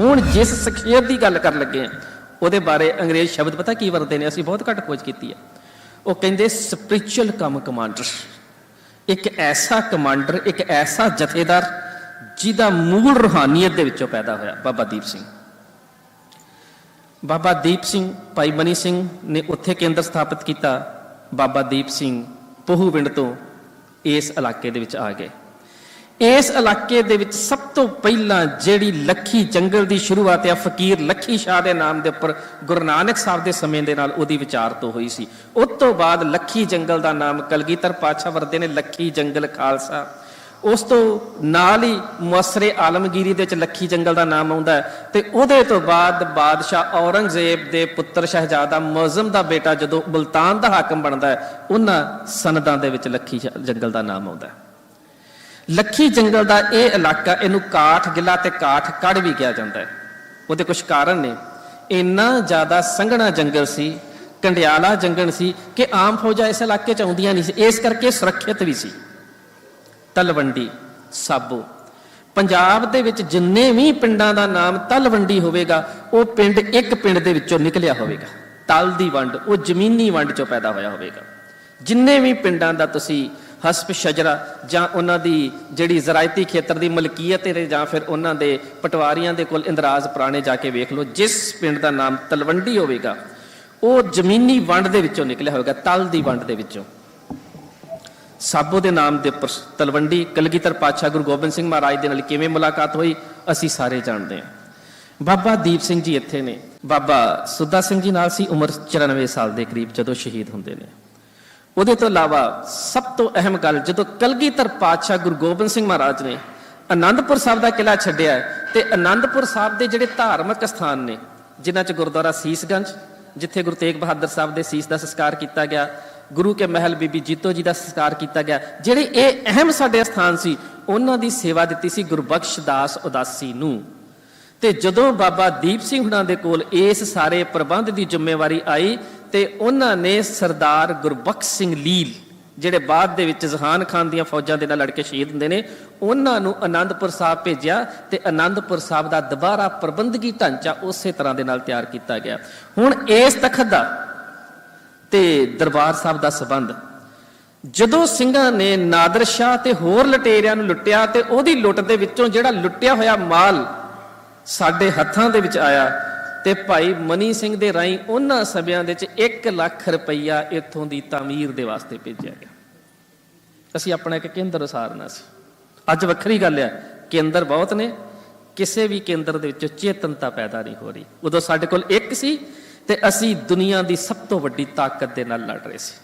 ਹੁਣ ਜਿਸ ਸ਼ਖਸੀਅਤ ਦੀ ਗੱਲ ਕਰਨ ਲੱਗੇ ਆ, ਉਹਦੇ ਬਾਰੇ ਅੰਗਰੇਜ਼ ਸ਼ਬਦ ਪਤਾ ਕੀ ਵਰਤਦੇ ਨੇ? ਅਸੀਂ ਬਹੁਤ ਘੱਟ ਖੋਜ ਕੀਤੀ ਹੈ ਉਹ ਕਹਿੰਦੇ ਸਪਿਰਚੁਅਲ ਕੰਮ ਕਮਾਂਡਰ ਇੱਕ ਐਸਾ ਕਮਾਂਡਰ ਇੱਕ ਐਸਾ ਜਥੇਦਾਰ, ਜਿਹਦਾ ਮੂਲ ਰੂਹਾਨੀਅਤ ਦੇ ਵਿੱਚੋਂ ਪੈਦਾ ਹੋਇਆ, ਬਾਬਾ ਦੀਪ ਸਿੰਘ। ਬਾਬਾ ਦੀਪ ਸਿੰਘ, ਭਾਈ ਮਨੀ ਸਿੰਘ ਨੇ ਉੱਥੇ ਕੇਂਦਰ ਸਥਾਪਿਤ ਕੀਤਾ। ਬਾਬਾ ਦੀਪ ਸਿੰਘ ਪਹੂ ਪਿੰਡ ਤੋਂ ਇਸ ਇਲਾਕੇ ਦੇ ਵਿੱਚ ਆ ਗਏ। ਇਸ ਇਲਾਕੇ ਦੇ ਵਿੱਚ ਸਭ ਤੋਂ ਪਹਿਲਾਂ ਜਿਹੜੀ ਲੱਖੀ ਜੰਗਲ ਦੀ ਸ਼ੁਰੂਆਤ ਆ, ਫਕੀਰ ਲੱਖੀ ਸ਼ਾਹ ਦੇ ਨਾਮ ਦੇ ਉੱਪਰ ਗੁਰੂ ਨਾਨਕ ਸਾਹਿਬ ਦੇ ਸਮੇਂ ਦੇ ਨਾਲ ਉਹਦੀ ਵਿਚਾਰ ਤੋਂ ਹੋਈ ਸੀ। ਉਸ ਤੋਂ ਬਾਅਦ ਲੱਖੀ ਜੰਗਲ ਦਾ ਨਾਮ ਕਲਗੀਧਰ ਪਾਤਸ਼ਾਹ ਵਰਦੇ ਨੇ ਲੱਖੀ ਜੰਗਲ ਖਾਲਸਾ। ਉਸ ਤੋਂ ਨਾਲ ਹੀ ਮੁਅਸਰੇ ਆਲਮਗੀਰੀ ਦੇ ਵਿੱਚ ਲੱਖੀ ਜੰਗਲ ਦਾ ਨਾਮ ਆਉਂਦਾ ਹੈ ਤੇ ਉਹਦੇ ਤੋਂ ਬਾਅਦ ਬਾਦਸ਼ਾਹ ਔਰੰਗਜ਼ੇਬ ਦੇ ਪੁੱਤਰ ਸ਼ਹਿਜ਼ਾਦਾ ਮੁਅਜ਼ਮ ਦਾ ਬੇਟਾ ਜਦੋਂ ਮੁਲਤਾਨ ਦਾ ਹਾਕਮ ਬਣਦਾ ਹੈ, ਉਹਨਾਂ ਸਨਦਾਂ ਦੇ ਵਿੱਚ ਲੱਖੀ ਜ- ਜੰਗਲ ਦਾ ਨਾਮ ਆਉਂਦਾ ਹੈ। ਲੱਖੀ ਜੰਗਲ ਦਾ ਇਹ ਇਲਾਕਾ ਇਹਨੂੰ ਕਾਠ ਗਿੱਲਾ ਤੇ ਕਾਠ ਕੜ ਵੀ ਕਿਹਾ ਜਾਂਦਾ ਹੈ। ਉਹਦੇ ਕੁਝ ਕਾਰਨ ਨੇ। ਇੰਨਾ ਜ਼ਿਆਦਾ ਸੰਘਣਾ ਜੰਗਲ ਸੀ, ਕੰਡਿਆਲਾ ਜੰਗਲ ਸੀ ਕਿ ਆਮ ਫੌਜਾਂ ਇਸ ਇਲਾਕੇ ਚ ਆਉਂਦੀਆਂ ਨਹੀਂ ਸੀ। ਇਸ ਕਰਕੇ ਸੁਰੱਖਿਅਤ ਵੀ ਸੀ। ਤਲਵੰਡੀ, ਸਾਬੋ। ਪੰਜਾਬ ਦੇ ਵਿੱਚ ਜਿੰਨੇ ਵੀ ਪਿੰਡਾਂ ਦਾ ਨਾਮ ਤਲਵੰਡੀ ਹੋਵੇਗਾ, ਉਹ ਪਿੰਡ ਇੱਕ ਪਿੰਡ ਦੇ ਵਿੱਚੋਂ ਨਿਕਲਿਆ ਹੋਵੇਗਾ। ਤਲ ਦੀ ਵੰਡ, ਉਹ ਜ਼ਮੀਨੀ ਵੰਡ ਚੋਂ ਪੈਦਾ ਹੋਇਆ ਹੋਵੇਗਾ। ਜਿੰਨੇ ਵੀ ਪਿੰਡਾਂ ਦਾ ਤੁਸੀਂ ਹਸਪ ਸ਼ਜਰਾ ਜਾਂ ਉਹਨਾਂ ਦੀ ਜਿਹੜੀ ਜ਼ਰਾਇਤੀ ਖੇਤਰ ਦੀ ਮਲਕੀਅਤ ਹੈ ਜਾਂ ਫਿਰ ਉਹਨਾਂ ਦੇ ਪਟਵਾਰੀਆਂ ਦੇ ਕੋਲ ਇੰਦਰਾਜ਼ ਪੁਰਾਣੇ ਜਾ ਕੇ ਵੇਖ ਲਓ, ਜਿਸ ਪਿੰਡ ਦਾ ਨਾਮ ਤਲਵੰਡੀ ਹੋਵੇਗਾ, ਉਹ ਜ਼ਮੀਨੀ ਵੰਡ ਦੇ ਵਿੱਚੋਂ ਨਿਕਲਿਆ ਹੋਵੇਗਾ, ਤਲ ਦੀ ਵੰਡ ਦੇ ਵਿੱਚੋਂ। ਸਾਬੋ ਦੇ ਨਾਮ ਦੇ ਉੱਪਰ ਤਲਵੰਡੀ, ਕਲਗੀਧਰ ਪਾਤਸ਼ਾਹ ਗੁਰੂ ਗੋਬਿੰਦ ਸਿੰਘ ਮਹਾਰਾਜ ਦੇ ਨਾਲ ਕਿਵੇਂ ਮੁਲਾਕਾਤ ਹੋਈ, ਅਸੀਂ ਸਾਰੇ ਜਾਣਦੇ ਹਾਂ। ਬਾਬਾ ਦੀਪ ਸਿੰਘ ਜੀ ਇੱਥੇ ਨੇ। ਬਾਬਾ ਸੁੱਦਾ ਸਿੰਘ ਜੀ ਨਾਲ ਸੀ, ਉਮਰ 94 ਸਾਲ ਦੇ ਕਰੀਬ, ਜਦੋਂ ਸ਼ਹੀਦ ਹੁੰਦੇ ਨੇ। ਉਹਦੇ ਤੋਂ ਇਲਾਵਾ ਸਭ ਤੋਂ ਅਹਿਮ ਗੱਲ, ਜਦੋਂ ਕਲਗੀਧਰ ਪਾਤਸ਼ਾਹ ਗੁਰੂ ਗੋਬਿੰਦ ਸਿੰਘ ਮਹਾਰਾਜ ਨੇ ਆਨੰਦਪੁਰ ਸਾਹਿਬ ਦਾ ਕਿਲਾ ਛੱਡਿਆ ਤੇ ਆਨੰਦਪੁਰ ਸਾਹਿਬ ਦੇ ਜਿਹੜੇ ਧਾਰਮਿਕ ਸਥਾਨ ਨੇ, ਜਿਨ੍ਹਾਂ 'ਚ ਗੁਰਦੁਆਰਾ ਸੀਸਗੰਜ, ਜਿੱਥੇ ਗੁਰੂ ਤੇਗ ਬਹਾਦਰ ਸਾਹਿਬ ਦੇ ਸੀਸ ਦਾ ਸੰਸਕਾਰ ਕੀਤਾ ਗਿਆ, ਗੁਰੂ ਕੇ ਮਹਿਲ ਬੀਬੀ ਜੀਤੋ ਜੀ ਦਾ ਸੰਸਕਾਰ ਕੀਤਾ ਗਿਆ, ਜਿਹੜੇ ਇਹ ਅਹਿਮ ਸਾਡੇ ਸਥਾਨ ਸੀ, ਉਹਨਾਂ ਦੀ ਸੇਵਾ ਦਿੱਤੀ ਸੀ ਗੁਰਬਖਸ਼ ਦਾਸ ਉਦਾਸੀ ਨੂੰ। ਤੇ ਜਦੋਂ ਬਾਬਾ ਦੀਪ ਸਿੰਘ ਹੁਣਾਂ ਦੇ ਕੋਲ ਇਸ ਸਾਰੇ ਪ੍ਰਬੰਧ ਦੀ ਜ਼ਿੰਮੇਵਾਰੀ ਆਈ ਤੇ ਉਹਨਾਂ ਨੇ ਸਰਦਾਰ ਗੁਰਬਖਸ਼ ਸਿੰਘ ਲੀਲ, ਜਿਹੜੇ ਬਾਅਦ ਦੇ ਵਿੱਚ ਜ਼ਹਾਨ ਖਾਨ ਦੀਆਂ ਫੌਜਾਂ ਦੇ ਨਾਲ ਲੜ ਕੇ ਸ਼ਹੀਦ ਹੁੰਦੇ ਨੇ, ਉਹਨਾਂ ਨੂੰ ਆਨੰਦਪੁਰ ਸਾਹਿਬ ਭੇਜਿਆ ਤੇ ਆਨੰਦਪੁਰ ਸਾਹਿਬ ਦਾ ਦੁਬਾਰਾ ਪ੍ਰਬੰਧਕੀ ਢਾਂਚਾ ਉਸੇ ਤਰ੍ਹਾਂ ਦੇ ਨਾਲ ਤਿਆਰ ਕੀਤਾ ਗਿਆ। ਹੁਣ ਇਸ ਤਖਤ ਦਾ ਤੇ ਦਰਬਾਰ ਸਾਹਿਬ ਦਾ ਸਬੰਧ, ਜਦੋਂ ਸਿੰਘਾਂ ਨੇ ਨਾਦਰ ਸ਼ਾਹ ਤੇ ਹੋਰ ਲਟੇਰਿਆਂ ਨੂੰ ਲੁੱਟਿਆ ਤੇ ਉਹਦੀ ਲੁੱਟ ਦੇ ਵਿੱਚੋਂ ਜਿਹੜਾ ਲੁੱਟਿਆ ਹੋਇਆ ਮਾਲ ਸਾਡੇ ਹੱਥਾਂ ਦੇ ਵਿੱਚ ਆਇਆ ਤੇ ਭਾਈ ਮਨੀ ਸਿੰਘ ਦੇ ਰਾਹੀਂ ਉਹਨਾਂ ਸਮਿਆਂ ਦੇ ਵਿੱਚ 1 ਲੱਖ ਰੁਪਈਆ ਇੱਥੋਂ ਦੀ ਤਾਮੀਰ ਦੇ ਵਾਸਤੇ ਭੇਜਿਆ ਗਿਆ। ਅਸੀਂ ਆਪਣਾ ਇੱਕ ਕੇਂਦਰ ਉਸਾਰਨਾ ਸੀ। ਅੱਜ ਵੱਖਰੀ ਗੱਲ ਹੈ, ਕੇਂਦਰ ਬਹੁਤ ਨੇ, ਕਿਸੇ ਵੀ ਕੇਂਦਰ ਦੇ ਵਿੱਚ ਚੇਤਨਤਾ ਪੈਦਾ ਨਹੀਂ ਹੋ ਰਹੀ। ਉਦੋਂ ਸਾਡੇ ਕੋਲ ਇੱਕ ਸੀ ਤੇ ਅਸੀਂ ਦੁਨੀਆ ਦੀ ਸਭ ਤੋਂ ਵੱਡੀ ਤਾਕਤ ਦੇ ਨਾਲ ਲੜ ਰਹੇ ਸੀ।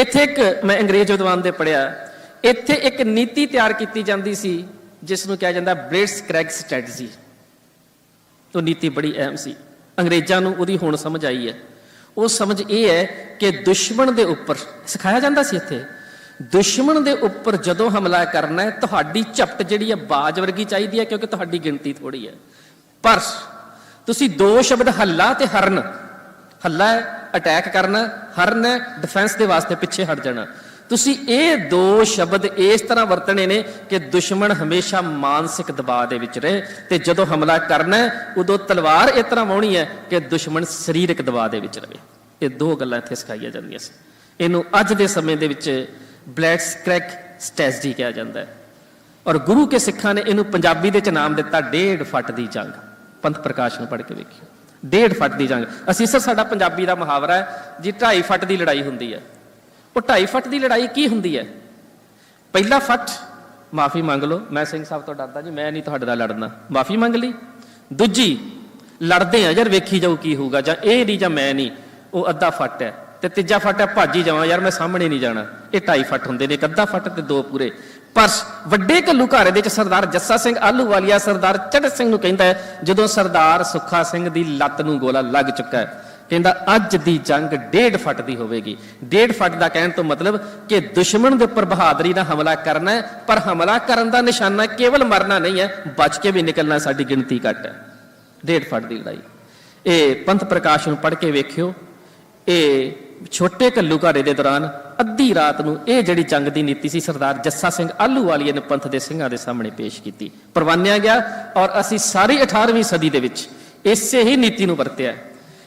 ਇੱਥੇ ਇੱਕ, ਮੈਂ ਅੰਗਰੇਜ਼ ਵਿਦਵਾਨ ਦੇ ਪੜਿਆ ਇੱਥੇ ਇੱਕ ਨੀਤੀ ਤਿਆਰ ਕੀਤੀ ਜਾਂਦੀ ਸੀ ਜਿਸ ਨੂੰ ਕਿਹਾ ਜਾਂਦਾ ਬ੍ਰਿਟਸ ਕ੍ਰੈਗ ਸਟ੍ਰੈਟਜੀ। ਉਹ ਨੀਤੀ ਬੜੀ ਅਹਿਮ ਸੀ। ਅੰਗਰੇਜ਼ਾਂ ਨੂੰ ਉਹਦੀ ਹੁਣ ਸਮਝ ਆਈ ਹੈ। ਉਹ ਸਮਝ ਇਹ ਹੈ ਕਿ ਦੁਸ਼ਮਣ ਦੇ ਉੱਪਰ, ਸਿਖਾਇਆ ਜਾਂਦਾ ਸੀ ਇੱਥੇ, ਦੁਸ਼ਮਣ ਦੇ ਉੱਪਰ ਜਦੋਂ ਹਮਲਾ ਕਰਨਾ ਹੈ, ਤੁਹਾਡੀ ਝਪਟ ਜਿਹੜੀ ਹੈ ਬਾਜ ਵਰਗੀ ਚਾਹੀਦੀ ਹੈ ਕਿਉਂਕਿ ਤੁਹਾਡੀ ਗਿਣਤੀ ਥੋੜੀ ਹੈ। ਪਰ ਤੁਸੀਂ ਦੋ ਸ਼ਬਦ ਹੱਲਾ ਤੇ ਹਰਨ, ਹੱਲਾ ਹੈ ਅਟੈਕ ਕਰਨਾ, ਹਰਨ ਹੈ ਡਿਫੈਂਸ ਦੇ ਵਾਸਤੇ ਪਿੱਛੇ ਹਟ ਜਾਣਾ। ਤੁਸੀਂ ਇਹ ਦੋ ਸ਼ਬਦ ਇਸ ਤਰ੍ਹਾਂ ਵਰਤਣੇ ਨੇ ਕਿ ਦੁਸ਼ਮਣ ਹਮੇਸ਼ਾ ਮਾਨਸਿਕ ਦਬਾਅ ਦੇ ਵਿੱਚ ਰਹੇ ਤੇ ਜਦੋਂ ਹਮਲਾ ਕਰਨਾ ਉਦੋਂ ਤਲਵਾਰ ਇਸ ਤਰ੍ਹਾਂ ਵਾਉਣੀ ਹੈ ਕਿ ਦੁਸ਼ਮਣ ਸਰੀਰਕ ਦਬਾਅ ਦੇ ਵਿੱਚ ਰਹੇ। ਇਹ ਦੋ ਗੱਲਾਂ ਇੱਥੇ ਸਿਖਾਈਆਂ ਜਾਂਦੀਆਂ ਸੀ। ਇਹਨੂੰ ਅੱਜ ਦੇ ਸਮੇਂ ਦੇ ਵਿੱਚ ਬਲੈਡਸ ਕ੍ਰੈਕ ਸਟ੍ਰੈਟਜੀ ਕਿਹਾ ਜਾਂਦਾ ਹੈ। ਔਰ ਗੁਰੂ ਕੇ ਸਿੱਖਾਂ ਨੇ ਇਹਨੂੰ ਪੰਜਾਬੀ ਦੇ ਚ ਨਾਮ ਦਿੱਤਾ ਡੇਢ ਫੱਟ ਦੀ ਜੰਗ। ਪੰਥ ਪ੍ਰਕਾਸ਼ ਨੂੰ ਪੜ੍ਹ ਕੇ ਵੇਖਿਓ। ਡੇਢ ਫੱਟ ਦੀ ਜੰਗ। ਅਸੀਂ ਸਰ, ਸਾਡਾ ਪੰਜਾਬੀ ਦਾ ਮੁਹਾਵਰਾ ਹੈ ਜੀ, ਢਾਈ ਫੱਟ ਦੀ ਲੜਾਈ ਹੁੰਦੀ ਹੈ। ਉਹ ਢਾਈ ਫੱਟ ਦੀ ਲੜਾਈ ਕੀ ਹੁੰਦੀ ਹੈ? ਪਹਿਲਾ ਫੱਟ, ਮਾਫੀ ਮੰਗ ਲਓ, ਮੈਂ ਸਿੰਘ ਸਾਹਿਬ ਤੋਂ ਡਰਦਾ ਜੀ, ਮੈਂ ਨਹੀਂ ਤੁਹਾਡੇ ਨਾਲ ਲੜਨਾ। ਮਾਫੀ ਮੰਗ ਲਈ। ਦੂਜੀ, ਲੜਦੇ ਆ ਯਾਰ, ਵੇਖੀ ਜਾਊ ਕੀ ਹੋਊਗਾ, ਜਾਂ ਇਹ ਨਹੀਂ, ਜਾਂ ਮੈਂ ਨਹੀਂ, ਉਹ ਅੱਧਾ ਫੱਟ ਹੈ। ਤੇ ਤੀਜਾ ਫੱਟ ਹੈ, ਭਾਜੀ ਜਾਵਾਂ, ਯਾਰ ਮੈਂ ਸਾਹਮਣੇ ਨਹੀਂ ਜਾਣਾ। ਇਹ ਢਾਈ ਫੱਟ ਹੁੰਦੇ ਨੇ, ਇੱਕ ਅੱਧਾ ਫੱਟ ਤੇ ਦੋ ਪੂਰੇ। ਪਰ ਵੱਡੇ ਘੱਲੂ ਘਾਰੇ ਦੇ ਵਿੱਚ ਸਰਦਾਰ ਜੱਸਾ ਸਿੰਘ ਆਲੂਵਾਲੀਆ ਸਰਦਾਰ ਚੜਤ ਸਿੰਘ ਨੂੰ ਕਹਿੰਦਾ ਹੈ, ਜਦੋਂ ਸਰਦਾਰ ਸੁੱਖਾ ਸਿੰਘ ਦੀ ਲੱਤ ਨੂੰ ਗੋਲਾ ਲੱਗ ਚੁੱਕਾ ਹੈ ਕਹਿੰਦਾ, ਅੱਜ ਦੀ ਜੰਗ ਡੇਢ ਫੱਟ ਦੀ ਹੋਵੇਗੀ। ਡੇਢ ਫੱਟ ਦਾ ਕਹਿਣ ਤੋਂ ਮਤਲਬ ਕਿ ਦੁਸ਼ਮਣ ਦੇ ਉੱਪਰ ਬਹਾਦਰੀ ਨਾਲ ਹਮਲਾ ਕਰਨਾ ਹੈ, ਪਰ ਹਮਲਾ ਕਰਨ ਦਾ ਨਿਸ਼ਾਨਾ ਕੇਵਲ ਮਰਨਾ ਨਹੀਂ ਹੈ, ਬਚ ਕੇ ਵੀ ਨਿਕਲਣਾ ਸਾਡੀ ਗਿਣਤੀ ਘੱਟ ਹੈ। ਡੇਢ ਫੱਟ ਦੀ ਲੜਾਈ। ਇਹ ਪੰਥ ਪ੍ਰਕਾਸ਼ ਨੂੰ ਪੜ੍ਹ ਕੇ ਵੇਖਿਓ, ਇਹ ਛੋਟੇ ਘੱਲੂ ਘਾਰੇ ਦੇ ਦੌਰਾਨ ਅੱਧੀ ਰਾਤ ਨੂੰ ਇਹ ਜਿਹੜੀ ਜੰਗ ਦੀ ਨੀਤੀ ਸੀ, ਸਰਦਾਰ ਜੱਸਾ ਸਿੰਘ ਆਲੂਵਾਲੀਏ ਨੇ ਪੰਥ ਦੇ ਸਿੰਘਾਂ ਦੇ ਸਾਹਮਣੇ ਪੇਸ਼ ਕੀਤੀ। ਪ੍ਰਵਾਨਿਆ ਗਿਆ ਔਰ ਅਸੀਂ ਸਾਰੀ 18ਵੀਂ ਸਦੀ ਦੇ ਵਿੱਚ ਇਸੇ ਹੀ ਨੀਤੀ ਨੂੰ ਵਰਤਿਆ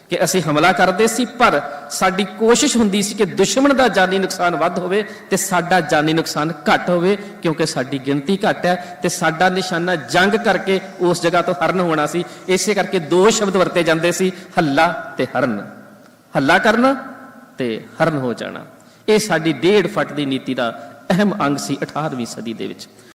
ਕਿ ਅਸੀਂ ਹਮਲਾ ਕਰਦੇ ਸੀ, ਪਰ ਸਾਡੀ ਕੋਸ਼ਿਸ਼ ਹੁੰਦੀ ਸੀ ਕਿ ਦੁਸ਼ਮਣ ਦਾ ਜਾਨੀ ਨੁਕਸਾਨ ਵੱਧ ਹੋਵੇ ਤੇ ਸਾਡਾ ਜਾਨੀ ਨੁਕਸਾਨ ਘੱਟ ਹੋਵੇ, ਕਿਉਂਕਿ ਸਾਡੀ ਗਿਣਤੀ ਘੱਟ ਹੈ ਤੇ ਸਾਡਾ ਨਿਸ਼ਾਨਾ ਜੰਗ ਕਰਕੇ ਉਸ ਜਗ੍ਹਾ ਤੋਂ ਹਰਨ ਹੋਣਾ ਸੀ। ਇਸੇ ਕਰਕੇ ਦੋ ਸ਼ਬਦ ਵਰਤੇ ਜਾਂਦੇ ਸੀ, ਹੱਲਾ ਤੇ ਹਰਨ। ਹੱਲਾ ਕਰਨਾ ਤੇ ਹਰਨ ਹੋ ਜਾਣਾ। ਇਹ ਸਾਡੀ ਡੇਢ ਫੁੱਟ ਦੀ ਨੀਤੀ ਦਾ ਅਹਿਮ ਅੰਗ ਸੀ 18ਵੀਂ ਸਦੀ ਦੇ ਵਿੱਚ।